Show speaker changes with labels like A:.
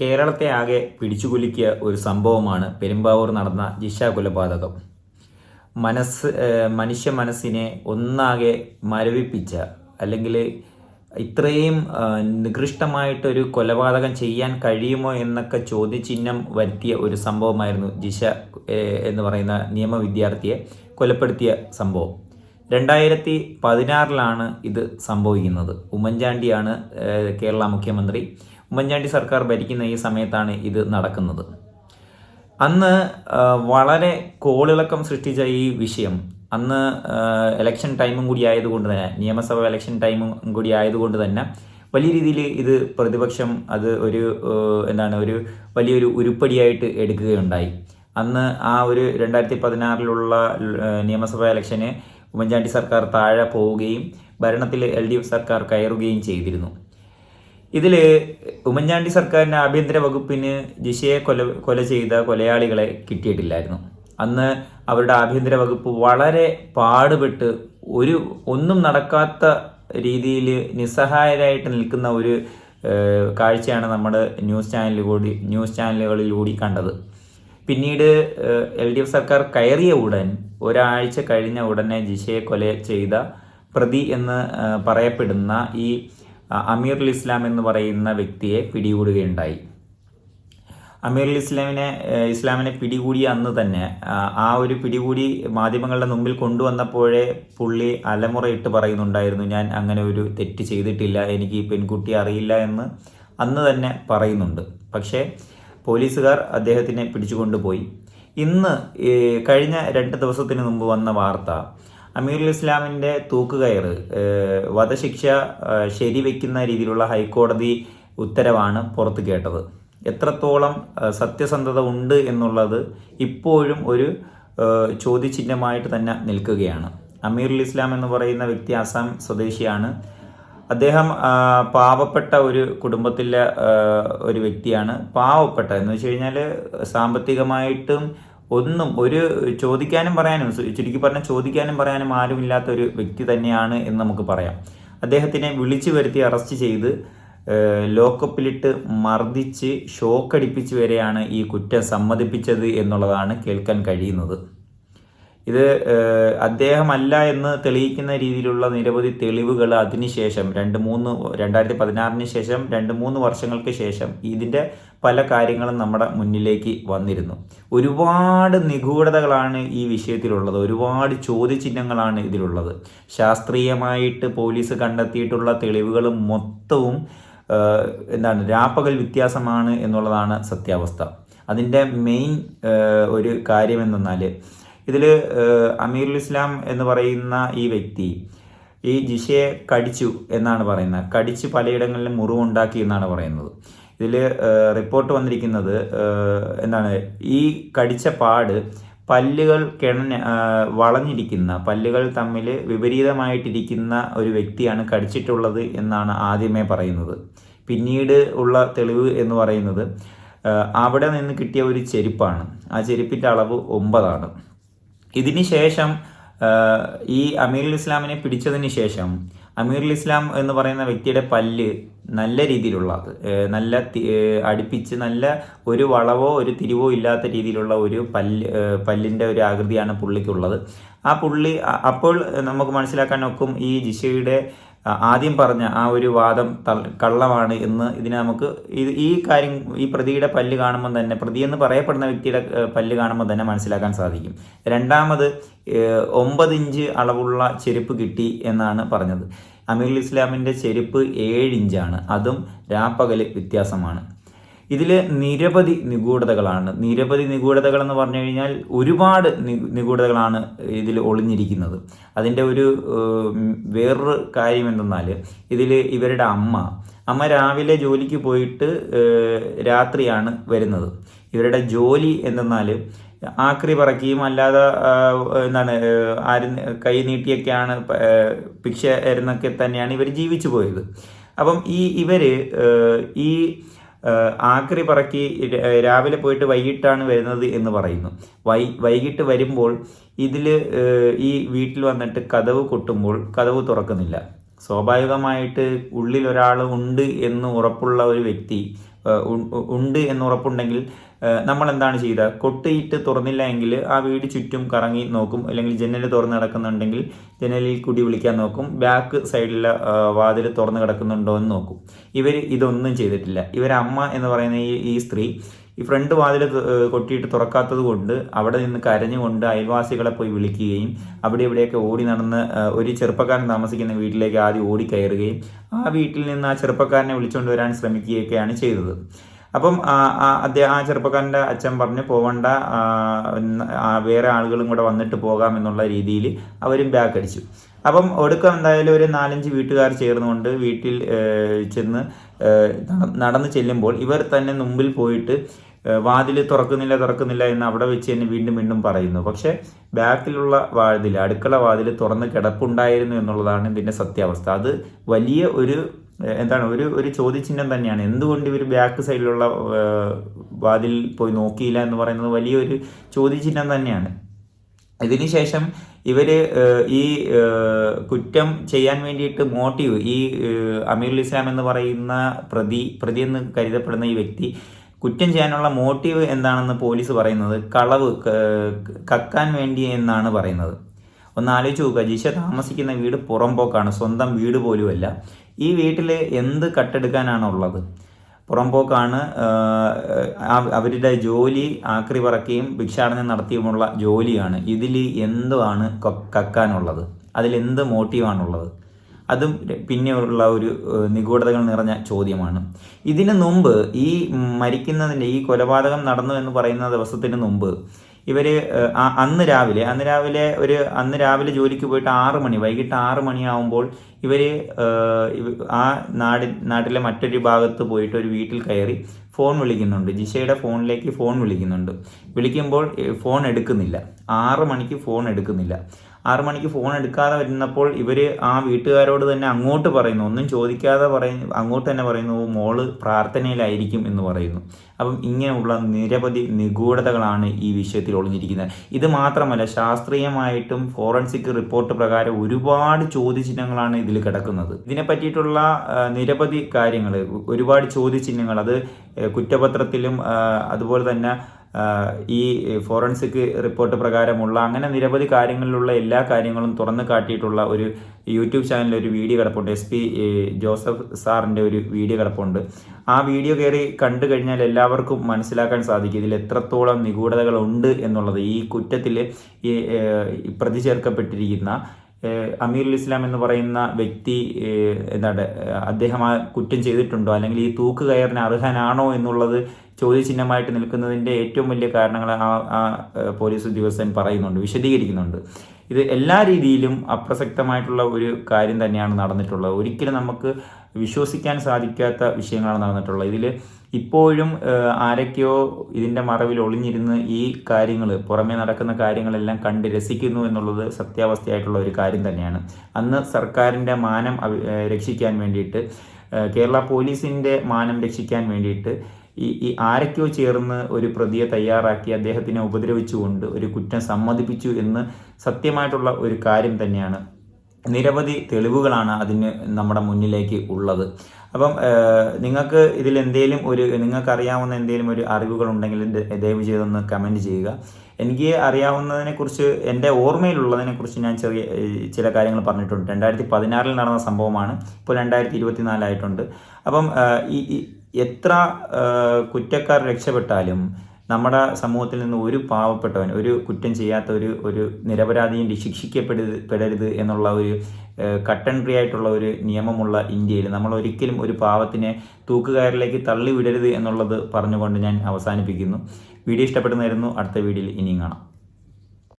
A: കേരളത്തെ ആകെ പിടിച്ചുകുലുക്കിയ ഒരു സംഭവമാണ് പെരുമ്പാവൂർ നടന്ന ജിഷ കൊലപാതകം മനസ്സ് മനുഷ്യ മനസ്സിനെ ഒന്നാകെ മരവിപ്പിച്ച അല്ലെങ്കിൽ ഇത്രയും നികൃഷ്ടമായിട്ടൊരു കൊലപാതകം ചെയ്യാൻ കഴിയുമോ എന്നൊക്കെ ചോദ്യചിഹ്നം വരുത്തിയ ഒരു സംഭവമായിരുന്നു ജിഷ എന്ന് പറയുന്ന നിയമ വിദ്യാർത്ഥിയെ കൊലപ്പെടുത്തിയ സംഭവം. രണ്ടായിരത്തി പതിനാറിലാണ് ഇത് സംഭവിക്കുന്നത്. ഉമ്മൻചാണ്ടിയാണ് കേരള മുഖ്യമന്ത്രി. ഉമ്മൻചാണ്ടി സർക്കാർ ഭരിക്കുന്ന ഈ സമയത്താണ് ഇത് നടക്കുന്നത്. അന്ന് വളരെ കോളിളക്കം സൃഷ്ടിച്ച ഈ വിഷയം അന്ന് ഇലക്ഷൻ ടൈമും കൂടി ആയതുകൊണ്ട് തന്നെ നിയമസഭ ഇലക്ഷൻ ടൈമും കൂടി ആയതുകൊണ്ട് തന്നെ വലിയ രീതിയിൽ ഇത് പ്രതിപക്ഷം അത് ഒരു എന്താണ് ഒരു വലിയൊരു ഉരുപ്പടിയായിട്ട് എടുക്കുകയുണ്ടായി. അന്ന് ആ ഒരു രണ്ടായിരത്തി പതിനാറിലുള്ള നിയമസഭാ ഇലക്ഷന് ഉമ്മൻചാണ്ടി സർക്കാർ താഴെ പോവുകയും ഭരണത്തിൽ എൽ സർക്കാർ കയറുകയും ചെയ്തിരുന്നു. ഇതിൽ ഉമ്മൻചാണ്ടി സർക്കാരിന്റെ ആഭ്യന്തര വകുപ്പിന് ജിഷയെ കൊല കൊല ചെയ്ത കൊലയാളികളെ കിട്ടിയിട്ടില്ലായിരുന്നു. അന്ന് അവരുടെ ആഭ്യന്തര വകുപ്പ് വളരെ പാടുപെട്ട് ഒരു ഒന്നും നടക്കാത്ത രീതിയിൽ നിസ്സഹായരായിട്ട് നിൽക്കുന്ന ഒരു കാഴ്ചയാണ് നമ്മുടെ ന്യൂസ് ചാനലിൽ കൂടി ന്യൂസ് ചാനലുകളിലൂടി കണ്ടത്. പിന്നീട് എൽ ഡി എഫ് സർക്കാർ കയറിയ ഉടൻ ഒരാഴ്ച കഴിഞ്ഞ ഉടനെ ജിഷയെ കൊല ചെയ്ത പ്രതി എന്ന് പറയപ്പെടുന്ന ഈ അമീറുൽ ഇസ്ലാം എന്ന് പറയുന്ന വ്യക്തിയെ പിടികൂടുകയുണ്ടായി. അമീറുൽ ഇസ്ലാമിനെ ഇസ്ലാമിനെ പിടികൂടിയ അന്ന് തന്നെ ആ, ഒരു പിടികൂടി മാധ്യമങ്ങളുടെ മുമ്പിൽ കൊണ്ടുവന്നപ്പോഴേ പുള്ളി അലമുറയിട്ട് പറയുന്നുണ്ടായിരുന്നു ഞാൻ അങ്ങനെ ഒരു തെറ്റ് ചെയ്തിട്ടില്ല എനിക്ക് ഈ പെൺകുട്ടി അറിയില്ല എന്ന് അന്ന് തന്നെ പറയുന്നുണ്ട്. പക്ഷേ പോലീസുകാർ അദ്ദേഹത്തിനെ പിടിച്ചുകൊണ്ടുപോയി. ഇന്ന് കഴിഞ്ഞ രണ്ട് ദിവസത്തിന് മുമ്പ് വന്ന വാർത്ത അമീറുൽ ഇസ്ലാമിന്റെ തൂക്കുകയറ് വധശിക്ഷ ശരിവെക്കുന്ന രീതിയിലുള്ള ഹൈക്കോടതി ഉത്തരവാണ് പുറത്തു കേട്ടത്. എത്രത്തോളം സത്യസന്ധത ഉണ്ട് എന്നുള്ളത് ഇപ്പോഴും ഒരു ചോദ്യചിഹ്നമായിട്ട് തന്നെ നിൽക്കുകയാണ്. അമീറുൽ ഇസ്ലാം എന്ന് പറയുന്ന വ്യക്തി അസം സ്വദേശിയാണ്. അദ്ദേഹം പാവപ്പെട്ട ഒരു കുടുംബത്തിലെ ഒരു വ്യക്തിയാണ്. പാവപ്പെട്ട എന്ന് വെച്ച് കഴിഞ്ഞാൽ സാമ്പത്തികമായിട്ടും ഒന്നും ഒരു ചോദിക്കാനും പറയാനും ചുരുക്കി പറഞ്ഞാൽ ചോദിക്കാനും പറയാനും ആരുമില്ലാത്ത ഒരു വ്യക്തി തന്നെയാണ് എന്ന് നമുക്ക് പറയാം. അദ്ദേഹത്തിനെ വിളിച്ചു വരുത്തി അറസ്റ്റ് ചെയ്ത് ലോക്കപ്പിലിട്ട് മർദ്ദിച്ച് ഷോക്കടിപ്പിച്ച് വരെയാണ് ഈ കുറ്റം സമ്മതിപ്പിച്ചത് എന്നുള്ളതാണ് കേൾക്കാൻ കഴിയുന്നത്. ഇത് അദ്ദേഹമല്ല എന്ന് തെളിയിക്കുന്ന രീതിയിലുള്ള നിരവധി തെളിവുകൾ അതിനുശേഷം രണ്ട് മൂന്ന് രണ്ടായിരത്തി പതിനാറിന് ശേഷം രണ്ട് മൂന്ന് വർഷങ്ങൾക്ക് ശേഷം ഇതിന്റെ പല കാര്യങ്ങളും നമ്മുടെ മുന്നിലേക്ക് വന്നിരുന്നു. ഒരുപാട് നിഗൂഢതകളാണ് ഈ വിഷയത്തിലുള്ളത്. ഒരുപാട് ചോദ്യചിഹ്നങ്ങളാണ് ഇതിലുള്ളത്. ശാസ്ത്രീയമായിട്ട് പോലീസ് കണ്ടെത്തിയിട്ടുള്ള തെളിവുകൾ മൊത്തവും എന്താണ് രാപ്പകൽ വ്യത്യാസമാണ് എന്നുള്ളതാണ് സത്യാവസ്ഥ. അതിന്റെ മെയിൻ ഒരു കാര്യം എന്തെന്നാൽ ഇതിൽ അമീറുൽ ഇസ്ലാം എന്ന് പറയുന്ന ഈ വ്യക്തി ഈ ജിഷയെ കടിച്ചു എന്നാണ് പറയുന്നത്. കടിച്ച് പലയിടങ്ങളിലും മുറിവുണ്ടാക്കി എന്നാണ് പറയുന്നത്. ഇതിൽ റിപ്പോർട്ട് വന്നിരിക്കുന്നത് എന്താണ് ഈ കടിച്ച പാട് പല്ലുകൾ കിണഞ്ഞ വളഞ്ഞിരിക്കുന്ന പല്ലുകൾ തമ്മിൽ വിപരീതമായിട്ടിരിക്കുന്ന ഒരു വ്യക്തിയാണ് കടിച്ചിട്ടുള്ളത് എന്നാണ് ആദ്യമേ പറയുന്നത്. പിന്നീട് ഉള്ള തെളിവ് എന്ന് പറയുന്നത് അവിടെ നിന്ന് കിട്ടിയ ഒരു ചെരുപ്പാണ്. ആ ചെരുപ്പിന്റെ അളവ് ഒമ്പതാണ്. ഇതിന് ശേഷം ഈ അമീറുൽ ഇസ്ലാമിനെ പിടിച്ചതിന് ശേഷം അമീറുൽ ഇസ്ലാം എന്ന് പറയുന്ന വ്യക്തിയുടെ പല്ല് നല്ല രീതിയിലുള്ള നല്ല അടുപ്പിച്ച് നല്ല ഒരു വളവോ ഒരു തിരിവോ ഇല്ലാത്ത രീതിയിലുള്ള ഒരു പല്ല് പല്ലിന്റെ ഒരു ആകൃതിയാണ് പുള്ളിക്കുള്ളത്. ആ പുള്ളി അപ്പോൾ നമുക്ക് മനസ്സിലാക്കാൻ ഒക്കും ഈ ജിഷയുടെ ആദ്യം പറഞ്ഞ ആ ഒരു വാദം കള്ളമാണ് എന്ന് ഇതിനെ നമുക്ക് ഇത് ഈ കാര്യം ഈ പ്രതിയുടെ പല്ല് കാണുമ്പോൾ തന്നെ പ്രതി എന്ന് പറയപ്പെടുന്ന വ്യക്തിയുടെ പല്ല് കാണുമ്പോൾ തന്നെ മനസ്സിലാക്കാൻ സാധിക്കും. രണ്ടാമത് ഒമ്പത് ഇഞ്ച് അളവുള്ള ചെരുപ്പ് കിട്ടി എന്നാണ് പറഞ്ഞത്. അമീൽ ഇസ്ലാമിന്റെ ചെരുപ്പ് ഏഴ് ഇഞ്ചാണ്. അതും രാപ്പകൽ വ്യത്യാസമാണ്. ഇതിൽ നിരവധി നിഗൂഢതകളാണ്. നിരവധി നിഗൂഢതകൾ എന്ന് പറഞ്ഞു കഴിഞ്ഞാൽ ഒരുപാട് നിഗൂഢതകളാണ് ഇതിൽ ഒളിഞ്ഞിരിക്കുന്നത്. അതിന്റെ ഒരു വേറൊരു കാര്യം എന്തെന്നാൽ ഇതിൽ ഇവരുടെ അമ്മ അമ്മ രാവിലെ ജോലിക്ക് പോയിട്ട് രാത്രിയാണ് വരുന്നത്. ഇവരുടെ ജോലി എന്തെന്നാൽ ആക്രി പറക്കുകയും അല്ലാതെ എന്താണ് ആരും കൈ നീട്ടിയൊക്കെയാണ് ഭിക്ഷ എന്നൊക്കെ തന്നെയാണ് ഇവർ ജീവിച്ചു പോയത്. അപ്പം ഈ ഇവർ ഈ ആക്രി പറക്കി രാവിലെ പോയിട്ട് വൈകിട്ടാണ് വരുന്നത് എന്ന് പറയുന്നു. വൈ വൈകിട്ട് വരുമ്പോൾ ഇതിൽ ഈ വീട്ടിൽ വന്നിട്ട് കതവ് കൊട്ടുമ്പോൾ കതവ് തുറക്കുന്നില്ല. സ്വാഭാവികമായിട്ട് ഉള്ളിൽ ഒരാൾ ഉണ്ട് എന്ന് ഉറപ്പുള്ള ഒരു വ്യക്തി ഉണ്ട് എന്ന് ഉറപ്പുണ്ടെങ്കിൽ ഏഹ് നമ്മൾ എന്താണ് ചെയ്യുക കൊട്ടിയിട്ട് തുറന്നില്ല എങ്കിൽ ആ വീട് ചുറ്റും കറങ്ങി നോക്കും. അല്ലെങ്കിൽ ജനൽ തുറന്ന് കിടക്കുന്നുണ്ടെങ്കിൽ ജനലിൽ കൂടി വിളിക്കാൻ നോക്കും. ബാക്ക് സൈഡിലെ വാതിൽ തുറന്ന് കിടക്കുന്നുണ്ടോ എന്ന് നോക്കും. ഇവർ ഇതൊന്നും ചെയ്തിട്ടില്ല. ഇവരെ അമ്മ എന്ന് പറയുന്ന ഈ ഈ സ്ത്രീ ഈ ഫ്രണ്ട് വാതിൽ കൊട്ടിയിട്ട് തുറക്കാത്തത് കൊണ്ട് അവിടെ നിന്ന് കരഞ്ഞുകൊണ്ട് അയൽവാസികളെ പോയി വിളിക്കുകയും അവിടെ ഇവിടെയൊക്കെ ഓടി നടന്ന് ഒരു ചെറുപ്പക്കാരൻ താമസിക്കുന്ന വീട്ടിലേക്ക് ആദ്യം ഓടി കയറുകയും ആ വീട്ടിൽ നിന്ന് ആ ചെറുപ്പക്കാരനെ വിളിച്ചുകൊണ്ട് വരാൻ ശ്രമിക്കുകയൊക്കെയാണ് ചെയ്തത്. അപ്പം അദ്ദേഹം ആ ചെറുപ്പക്കാരന്റെ അച്ഛൻ പറഞ്ഞ് പോവണ്ട വേറെ ആളുകളും കൂടെ വന്നിട്ട് പോകാം എന്നുള്ള രീതിയിൽ അവരും ബാക്ക് അടിച്ചു. അപ്പം ഒടുക്കം എന്തായാലും ഒരു നാലഞ്ച് വീട്ടുകാർ ചേർന്നുകൊണ്ട് വീട്ടിൽ ചെന്ന് നടന്നു ചെല്ലുമ്പോൾ ഇവർ തന്നെ മുമ്പിൽ പോയിട്ട് വാതിൽ തുറക്കുന്നില്ല തുറക്കുന്നില്ല എന്ന് അവിടെ വെച്ച് തന്നെ വീണ്ടും വീണ്ടും പറയുന്നു. പക്ഷേ ബാക്കിലുള്ള വാതിൽ അടുക്കള വാതിൽ തുറന്ന് കിടപ്പുണ്ടായിരുന്നു എന്നുള്ളതാണ് ഇതിന്റെ സത്യാവസ്ഥ. അത് വലിയ ഒരു എന്താണ് ഒരു ഒരു ചോദ്യചിഹ്നം തന്നെയാണ്. എന്തുകൊണ്ട് ഇവർ ബാക്ക് സൈഡിലുള്ള വാതിൽ പോയി നോക്കിയില്ല എന്ന് പറയുന്നത് വലിയൊരു ചോദ്യചിഹ്നം തന്നെയാണ്. ഇതിനുശേഷം ഇവർ ഈ കുറ്റം ചെയ്യാൻ വേണ്ടിയിട്ട് മോട്ടീവ് ഈ അമീർ ഇസ്ലാം എന്ന് പറയുന്ന പ്രതി പ്രതി എന്ന് കരുതപ്പെടുന്ന ഈ വ്യക്തി കുറ്റം ചെയ്യാനുള്ള മോട്ടീവ് എന്താണെന്ന് പോലീസ് പറയുന്നത് കളവ് കക്കാൻ വേണ്ടി എന്നാണ് പറയുന്നത്. ഒന്ന് ആലോചിച്ച് നോക്കുക. ജിഷ താമസിക്കുന്ന വീട് പുറംപോക്കാണ്. സ്വന്തം വീട് പോലുമല്ല. ഈ വീട്ടിൽ എന്ത് കട്ടെടുക്കാനാണ് ഉള്ളത് പുറംപോക്കാണ് അവരുടെ ജോലി ആക്രി പറക്കുകയും ഭിക്ഷാടനം നടത്തിയുമുള്ള ജോലിയാണ്. ഇതിൽ എന്തുമാണ് കക്കാനുള്ളത്? അതിലെന്ത് മോട്ടീവാണുള്ളത്? അതും പിന്നെയുള്ള ഒരു നിഗൂഢതകൾ നിറഞ്ഞ ചോദ്യമാണ്. ഇതിനു മുമ്പ് ഈ മരിക്കുന്നതിന്റെ ഈ കൊലപാതകം നടന്നു എന്ന് പറയുന്ന ദിവസത്തിന് മുമ്പ് ഇവർ അന്ന് രാവിലെ അന്ന് രാവിലെ ഒരു അന്ന് രാവിലെ ജോലിക്ക് പോയിട്ട് ആറ് മണി വൈകിട്ട് ആറ് മണിയാവുമ്പോൾ ഇവർ ആ നാടി നാട്ടിലെ മറ്റൊരു ഭാഗത്ത് പോയിട്ട് ഒരു വീട്ടിൽ കയറി ഫോൺ വിളിക്കുന്നുണ്ട്. ജിഷയുടെ ഫോണിലേക്ക് ഫോൺ വിളിക്കുന്നുണ്ട്. വിളിക്കുമ്പോൾ ഫോൺ എടുക്കുന്നില്ല. ആറ് മണിക്ക് ഫോൺ എടുക്കുന്നില്ല. ആറ് മണിക്ക് ഫോൺ എടുക്കാതെ വരുന്നപ്പോൾ ഇവർ ആ വീട്ടുകാരോട് തന്നെ അങ്ങോട്ട് പറയുന്നു. ഒന്നും ചോദിക്കാതെ പറയുന്നു അങ്ങോട്ട് തന്നെ പറയുന്നു "ഓ, മോൾ പ്രാർത്ഥനയിലായിരിക്കും എന്ന് പറയുന്നു. അപ്പം ഇങ്ങനെയുള്ള നിരവധി നിഗൂഢതകളാണ് ഈ വിഷയത്തിൽ ഒളിഞ്ഞിരിക്കുന്നത്. ഇത് മാത്രമല്ല ശാസ്ത്രീയമായിട്ടും ഫോറൻസിക് റിപ്പോർട്ട് പ്രകാരം ഒരുപാട് ചോദ്യചിഹ്നങ്ങളാണ് ഇതിൽ കിടക്കുന്നത്. ഇതിനെ പറ്റിയിട്ടുള്ള നിരവധി കാര്യങ്ങൾ ഒരുപാട് ചോദ്യചിഹ്നങ്ങൾ അത് കുറ്റപത്രത്തിലും അതുപോലെ തന്നെ ഈ ഫോറൻസിക് റിപ്പോർട്ട് പ്രകാരമുള്ള അങ്ങനെ നിരവധി കാര്യങ്ങളിലുള്ള എല്ലാ കാര്യങ്ങളും തുറന്നു കാട്ടിയിട്ടുള്ള ഒരു യൂട്യൂബ് ചാനലിൽ ഒരു വീഡിയോ കിടപ്പുണ്ട്. എസ് പി ജോസഫ് സാറിന്റെ ഒരു വീഡിയോ കിടപ്പുണ്ട്. ആ വീഡിയോ കയറി കണ്ടു കഴിഞ്ഞാൽ എല്ലാവർക്കും മനസ്സിലാക്കാൻ സാധിക്കും ഇതിൽ എത്രത്തോളം നിഗൂഢതകളുണ്ട് എന്നുള്ളത്. ഈ കുറ്റത്തിൽ ഈ പ്രതി ചേർക്കപ്പെട്ടിരിക്കുന്ന അമീറുൽ ഇസ്ലാം എന്ന് പറയുന്ന വ്യക്തി എന്താണ് അദ്ദേഹം ആ കുറ്റം ചെയ്തിട്ടുണ്ടോ? അല്ലെങ്കിൽ ഈ തൂക്ക് കയറിന് അർഹനാണോ എന്നുള്ളത് ചോദ്യചിഹ്നമായിട്ട് നിൽക്കുന്നതിന്റെ ഏറ്റവും വലിയ കാരണങ്ങൾ ആ പോലീസ് ഉദ്യോഗസ്ഥൻ പറയുന്നുണ്ട് വിശദീകരിക്കുന്നുണ്ട്. ഇത് എല്ലാ രീതിയിലും അപ്രസക്തമായിട്ടുള്ള ഒരു കാര്യം തന്നെയാണ് നടന്നിട്ടുള്ളത്. ഒരിക്കലും നമുക്ക് വിശ്വസിക്കാൻ സാധിക്കാത്ത വിഷയങ്ങളാണ് നടന്നിട്ടുള്ളത്. ഇതിൽ ഇപ്പോഴും ആരൊക്കെയോ ഇതിന്റെ മറവിൽ ഒളിഞ്ഞിരുന്ന് ഈ കാര്യങ്ങൾ പുറമേ നടക്കുന്ന കാര്യങ്ങളെല്ലാം കണ്ട് രസിക്കുന്നു എന്നുള്ളത് സത്യാവസ്ഥയായിട്ടുള്ള ഒരു കാര്യം തന്നെയാണ്. അന്ന് സർക്കാരിന്റെ മാനം രക്ഷിക്കാൻ വേണ്ടിയിട്ട് കേരള പോലീസിന്റെ മാനം രക്ഷിക്കാൻ വേണ്ടിയിട്ട് ഈ ഈ ആരൊക്കെയോ ചേർന്ന് ഒരു പ്രതിയെ തയ്യാറാക്കി അദ്ദേഹത്തിനെ ഉപദ്രവിച്ചുകൊണ്ട് ഒരു കുറ്റം സമ്മതിപ്പിച്ചു എന്ന് സത്യമായിട്ടുള്ള ഒരു കാര്യം തന്നെയാണ്. നിരവധി തെളിവുകളാണ് അതിന് നമ്മുടെ മുന്നിലേക്ക് ഉള്ളത്. അപ്പം നിങ്ങൾക്ക് ഇതിൽ എന്തെങ്കിലും ഒരു നിങ്ങൾക്ക് അറിയാവുന്ന എന്തെങ്കിലും ഒരു അറിവുകൾ ഉണ്ടെങ്കിൽ ദയവ് ചെയ്തൊന്ന് കമന്റ് ചെയ്യുക. എനിക്ക് അറിയാവുന്നതിനെക്കുറിച്ച് എന്റെ ഓർമ്മയിലുള്ളതിനെക്കുറിച്ച് ഞാൻ ചെറിയ ചില കാര്യങ്ങൾ പറഞ്ഞിട്ടുണ്ട്. രണ്ടായിരത്തി പതിനാറിൽ നടന്ന സംഭവമാണ്. ഇപ്പോൾ രണ്ടായിരത്തി ഇരുപത്തിനാലായിട്ടുണ്ട് അപ്പം ഈ ഈ എത്ര കുറ്റക്കാർ രക്ഷപ്പെട്ടാലും നമ്മുടെ സമൂഹത്തിൽ നിന്ന് ഒരു പാവപ്പെട്ടവൻ ഒരു കുറ്റം ചെയ്യാത്ത ഒരു ഒരു നിരപരാധിയും ശിക്ഷിക്കപ്പെടരുത് പെടരുത് എന്നുള്ള ഒരു കട്ടൻട്രി ആയിട്ടുള്ള ഒരു നിയമമുള്ള ഇന്ത്യയിൽ നമ്മൾ ഒരിക്കലും ഒരു പാവത്തിനെ തൂക്കുകയറിലേക്ക് തള്ളിവിടരുത് എന്നുള്ളത് പറഞ്ഞുകൊണ്ട് ഞാൻ അവസാനിപ്പിക്കുന്നു. വീഡിയോ ഇഷ്ടപ്പെടുന്നതായിരുന്നു. അടുത്ത വീഡിയോയിൽ ഇനിയും കാണാം.